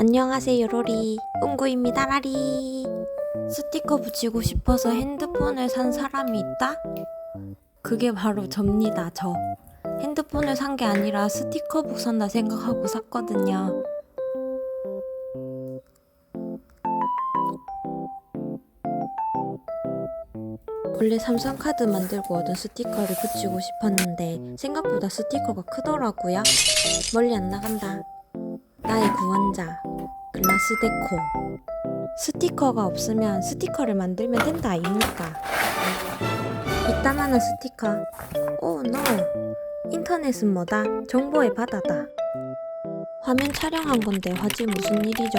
안녕하세요 로리. 웅구입니다 라리. 스티커 붙이고 싶어서 핸드폰을 산 사람이 있다? 그게 바로 접니다 저. 핸드폰을 산 게 아니라 스티커북 산다 생각하고 샀거든요. 원래 삼성카드 만들고 얻은 스티커를 붙이고 싶었는데 생각보다 스티커가 크더라고요. 멀리 안 나간다 나의 구원자 글라스 데코. 스티커가 없으면 스티커를 만들면 된다 아닙니까? 이따만한 스티커. 오 노 인터넷은 뭐다? 정보의 바다다. 화면 촬영한 건데 화질 무슨 일이죠?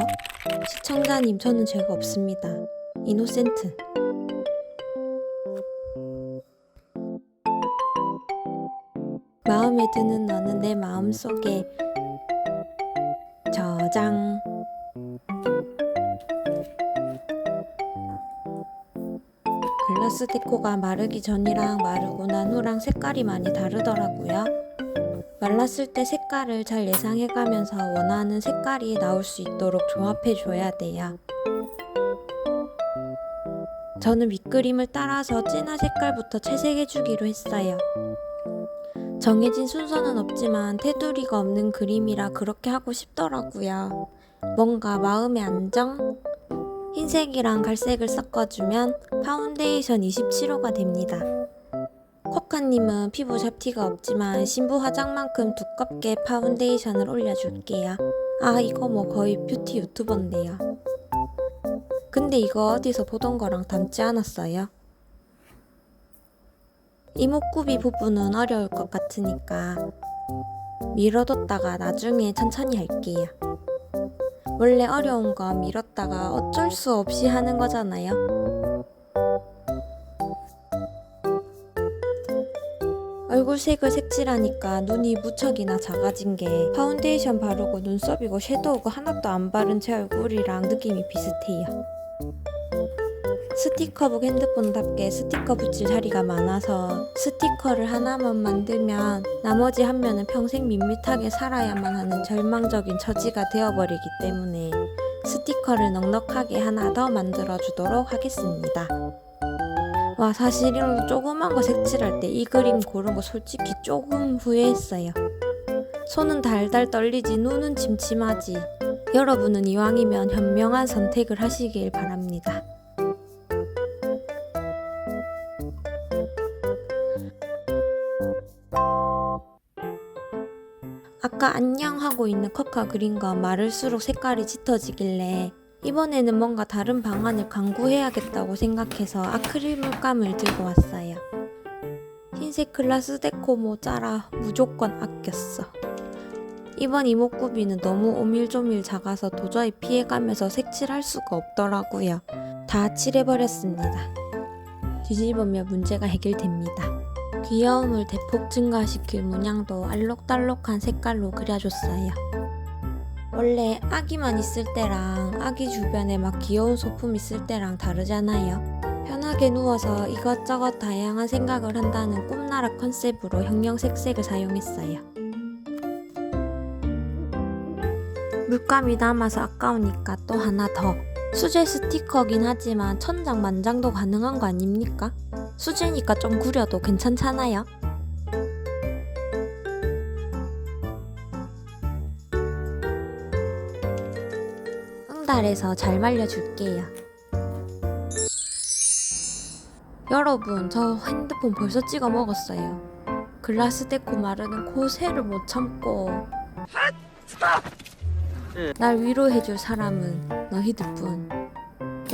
시청자님 저는 죄가 없습니다. 이노센트. 마음에 드는 너는 내 마음 속에 저장 글라스 데코가 마르기 전이랑 마르고 난 후랑 색깔이 많이 다르더라고요. 말랐을 때 색깔을 잘 예상해가면서 원하는 색깔이 나올 수 있도록 조합해줘야 돼요. 저는 밑그림을 따라서 진한 색깔부터 채색해주기로 했어요. 정해진 순서는 없지만 테두리가 없는 그림이라 그렇게 하고 싶더라고요. 뭔가 마음의 안정? 흰색이랑 갈색을 섞어주면 파운데이션 27호가 됩니다. 코카님은 피부 잡티가 없지만 신부 화장만큼 두껍게 파운데이션을 올려줄게요. 아, 이거 뭐 거의 뷰티 유튜버인데요. 근데 이거 어디서 보던 거랑 닮지 않았어요? 이목구비 부분은 어려울 것 같으니까 밀어뒀다가 나중에 천천히 할게요. 원래 어려운 거 밀었다가 어쩔 수 없이 하는 거잖아요. 얼굴색을 색칠하니까 눈이 무척이나 작아진 게 파운데이션 바르고 눈썹이고 섀도우가 하나도 안 바른 제 얼굴이랑 느낌이 비슷해요. 스티커북 핸드폰답게 스티커 붙일 자리가 많아서 스티커를 하나만 만들면 나머지 한 면은 평생 밋밋하게 살아야만 하는 절망적인 처지가 되어버리기 때문에 스티커를 넉넉하게 하나 더 만들어 주도록 하겠습니다. 와 사실 이런 조그만 거 색칠할 때 이 그림 고른 거 솔직히 조금 후회했어요. 손은 달달 떨리지 눈은 침침하지. 여러분은 이왕이면 현명한 선택을 하시길 바랍니다. 아까 안녕 하고 있는 커카 그린 거 마를수록 색깔이 짙어지길래 이번에는 뭔가 다른 방안을 강구해야겠다고 생각해서 아크릴 물감을 들고 왔어요. 흰색 글라스 데코 모자라 무조건 아꼈어. 이번 이목구비는 너무 오밀조밀 작아서 도저히 피해가면서 색칠할 수가 없더라고요. 다 칠해버렸습니다. 뒤집으면 문제가 해결됩니다. 귀여움을 대폭 증가시킬 문양도 알록달록한 색깔로 그려줬어요. 원래 아기만 있을 때랑 아기 주변에 막 귀여운 소품 있을 때랑 다르잖아요. 편하게 누워서 이것저것 다양한 생각을 한다는 꿈나라 컨셉으로 형형색색을 사용했어요. 물감이 남아서 아까우니까 또 하나 더. 수제 스티커긴 하지만 천장 만장도 가능한 거 아닙니까? 수제니까 좀 구려도 괜찮잖아요. 응달에서 잘 말려줄게요. 여러분, 저 핸드폰 벌써 찍어 먹었어요. 글라스 데코 마르는 고세를 못 참고. 날 위로해줄 사람은 너희들 뿐.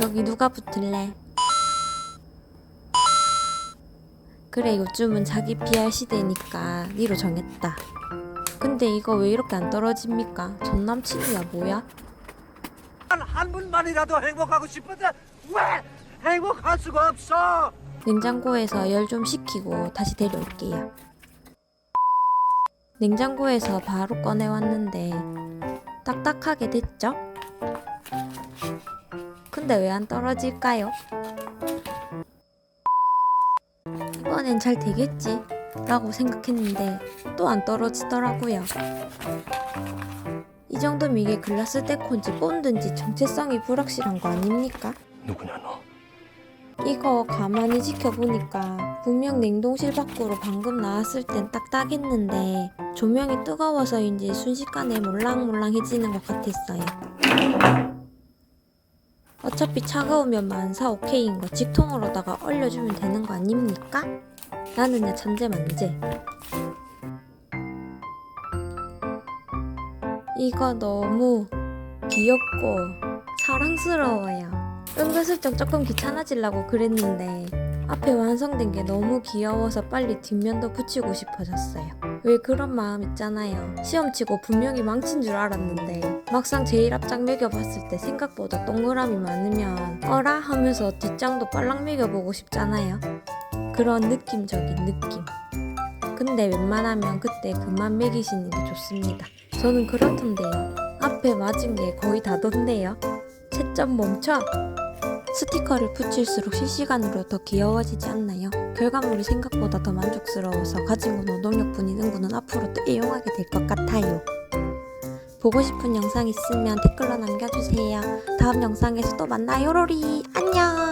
여기 누가 붙을래? 그래 요즘은 자기 PR 시대니까 니로 정했다. 근데 이거 왜 이렇게 안 떨어집니까? 전 남친이야 뭐야? 한, 한 분만이라도 행복하고 싶은데 왜 행복할 수가 없어? 냉장고에서 열 좀 식히고 다시 데려올게요. 냉장고에서 바로 꺼내왔는데 딱딱하게 됐죠? 근데 왜 안 떨어질까요? 이번엔 잘 되겠지? 라고 생각했는데 또 안 떨어지더라고요. 이이 정도면 이게 글라스 데코인지 본드인지 정체성이 불확실한 거 아닙니까? 누구냐 너? 이거 가만히 지켜보니까 분명 냉동실 밖으로 방금 나왔을 땐 딱딱했는데 조명이 뜨거워서인지 순식간에 몰랑몰랑해지는 것 같았어요. 어차피 차가우면 만사 오케이인 거 직통으로다가 얼려주면 되는 거 아닙니까? 나는 야 천재 만재. 이거 너무 귀엽고 사랑스러워요. 은근슬쩍 조금 귀찮아지려고 그랬는데 앞에 완성된 게 너무 귀여워서 빨리 뒷면도 붙이고 싶어졌어요. 왜 그런 마음 있잖아요. 시험 치고 분명히 망친 줄 알았는데 막상 제일 앞장 매겨봤을 때 생각보다 동그라미 많으면 어라 하면서 뒷장도 빨랑 매겨보고 싶잖아요. 그런 느낌적인 느낌. 근데 웬만하면 그때 그만 매기시는 게 좋습니다. 저는 그렇던데요. 앞에 맞은 게 거의 다던데요. 채점 멈춰! 스티커를 붙일수록 실시간으로 더 귀여워지지 않나요? 결과물이 생각보다 더 만족스러워서 가진 건 노동력뿐인 응구는 앞으로 또 이용하게 될 것 같아요. 보고 싶은 영상 있으면 댓글로 남겨주세요. 다음 영상에서 또 만나요, 로리. 안녕!